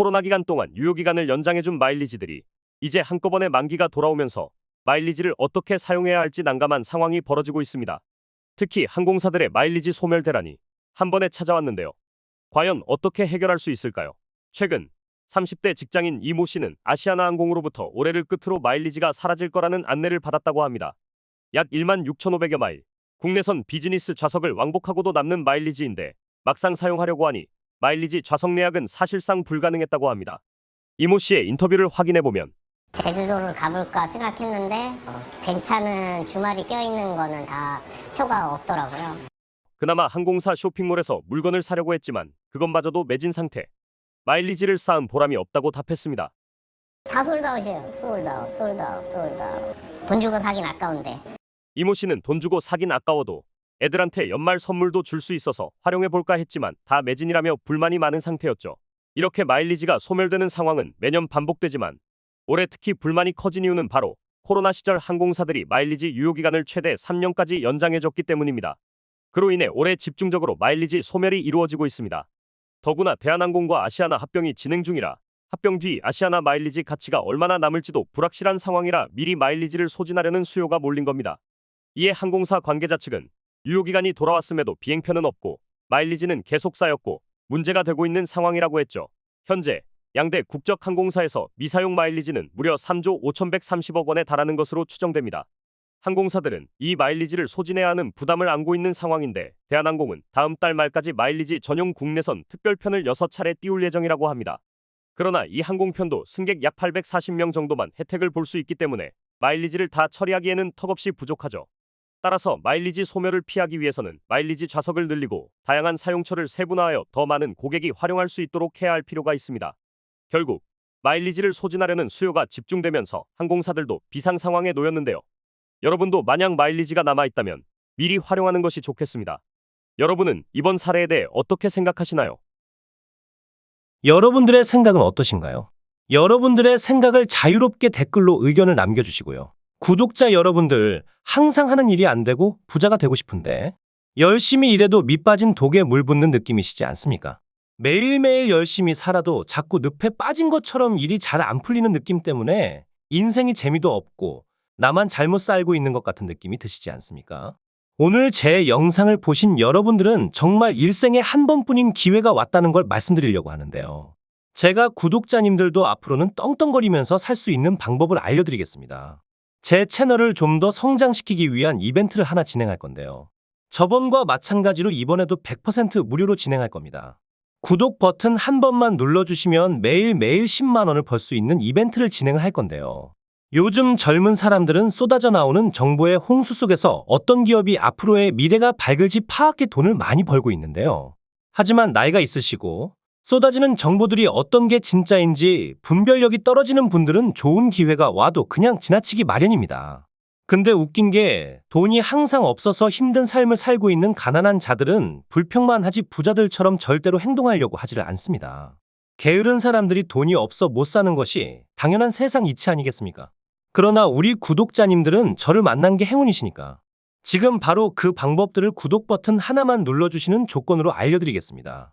코로나 기간 동안 유효 기간을 연장해준 마일리지들이 이제 한꺼번에 만기가 돌아오면서 마일리지를 어떻게 사용해야 할지 난감한 상황이 벌어지고 있습니다. 특히 항공사들의 마일리지 소멸 대란이 한 번에 찾아왔는데요. 과연 어떻게 해결할 수 있을까요? 최근 30대 직장인 이모 씨는 아시아나 항공으로부터 올해를 끝으로 마일리지가 사라질 거라는 안내를 받았다고 합니다. 약 1만 6,500여 마일, 국내선 비즈니스 좌석을 왕복하고도 남는 마일리지인데 막상 사용하려고 하니 마일리지 좌석 예약은 사실상 불가능했다고 합니다. 이모 씨의 인터뷰를 확인해 보면 제주도를 가볼까 생각했는데 어, 괜찮은 주말이 껴있는 거는 다 표가 없더라고요. 그나마 항공사 쇼핑몰에서 물건을 사려고 했지만 그것마저도 매진 상태. 마일리지를 쌓은 보람이 없다고 답했습니다. 다 솔드아웃이에요. 솔드아웃, 솔드아웃, 솔드아웃. 돈 주고 사긴 아까운데. 이모 씨는 돈 주고 사긴 아까워도 애들한테 연말 선물도 줄 수 있어서 활용해 볼까 했지만 다 매진이라며 불만이 많은 상태였죠. 이렇게 마일리지가 소멸되는 상황은 매년 반복되지만 올해 특히 불만이 커진 이유는 바로 코로나 시절 항공사들이 마일리지 유효 기간을 최대 3년까지 연장해줬기 때문입니다. 그로 인해 올해 집중적으로 마일리지 소멸이 이루어지고 있습니다. 더구나 대한항공과 아시아나 합병이 진행 중이라 합병 뒤 아시아나 마일리지 가치가 얼마나 남을지도 불확실한 상황이라 미리 마일리지를 소진하려는 수요가 몰린 겁니다. 이에 항공사 관계자 측은 유효기간이 돌아왔음에도 비행편은 없고 마일리지는 계속 쌓였고 문제가 되고 있는 상황이라고 했죠. 현재 양대 국적 항공사에서 미사용 마일리지는 무려 3조 5,130억 원에 달하는 것으로 추정됩니다. 항공사들은 이 마일리지를 소진해야 하는 부담을 안고 있는 상황인데 대한항공은 다음 달 말까지 마일리지 전용 국내선 특별편을 6차례 띄울 예정이라고 합니다. 그러나 이 항공편도 승객 약 840명 정도만 혜택을 볼 수 있기 때문에 마일리지를 다 처리하기에는 턱없이 부족하죠. 따라서 마일리지 소멸을 피하기 위해서는 마일리지 좌석을 늘리고 다양한 사용처를 세분화하여 더 많은 고객이 활용할 수 있도록 해야 할 필요가 있습니다. 결국 마일리지를 소진하려는 수요가 집중되면서 항공사들도 비상 상황에 놓였는데요. 여러분도 만약 마일리지가 남아 있다면 미리 활용하는 것이 좋겠습니다. 여러분은 이번 사례에 대해 어떻게 생각하시나요? 여러분들의 생각은 어떠신가요? 여러분들의 생각을 자유롭게 댓글로 의견을 남겨주시고요. 구독자 여러분들, 항상 하는 일이 안 되고 부자가 되고 싶은데, 열심히 일해도 밑 빠진 독에 물 붓는 느낌이시지 않습니까? 매일매일 열심히 살아도 자꾸 늪에 빠진 것처럼 일이 잘 안 풀리는 느낌 때문에 인생이 재미도 없고 나만 잘못 살고 있는 것 같은 느낌이 드시지 않습니까? 오늘 제 영상을 보신 여러분들은 정말 일생에 한 번뿐인 기회가 왔다는 걸 말씀드리려고 하는데요. 제가 구독자님들도 앞으로는 떵떵거리면서 살 수 있는 방법을 알려드리겠습니다. 제 채널을 좀 더 성장시키기 위한 이벤트를 하나 진행할 건데요. 저번과 마찬가지로 이번에도 100% 무료로 진행할 겁니다. 구독 버튼 한 번만 눌러주시면 매일매일 10만원을 벌 수 있는 이벤트를 진행을 할 건데요. 요즘 젊은 사람들은 쏟아져 나오는 정보의 홍수 속에서 어떤 기업이 앞으로의 미래가 밝을지 파악해 돈을 많이 벌고 있는데요. 하지만 나이가 있으시고 쏟아지는 정보들이 어떤 게 진짜인지 분별력이 떨어지는 분들은 좋은 기회가 와도 그냥 지나치기 마련입니다. 근데 웃긴 게 돈이 항상 없어서 힘든 삶을 살고 있는 가난한 자들은 불평만 하지 부자들처럼 절대로 행동하려고 하지를 않습니다. 게으른 사람들이 돈이 없어 못 사는 것이 당연한 세상 이치 아니겠습니까? 그러나 우리 구독자님들은 저를 만난 게 행운이시니까. 지금 바로 그 방법들을 구독 버튼 하나만 눌러주시는 조건으로 알려드리겠습니다.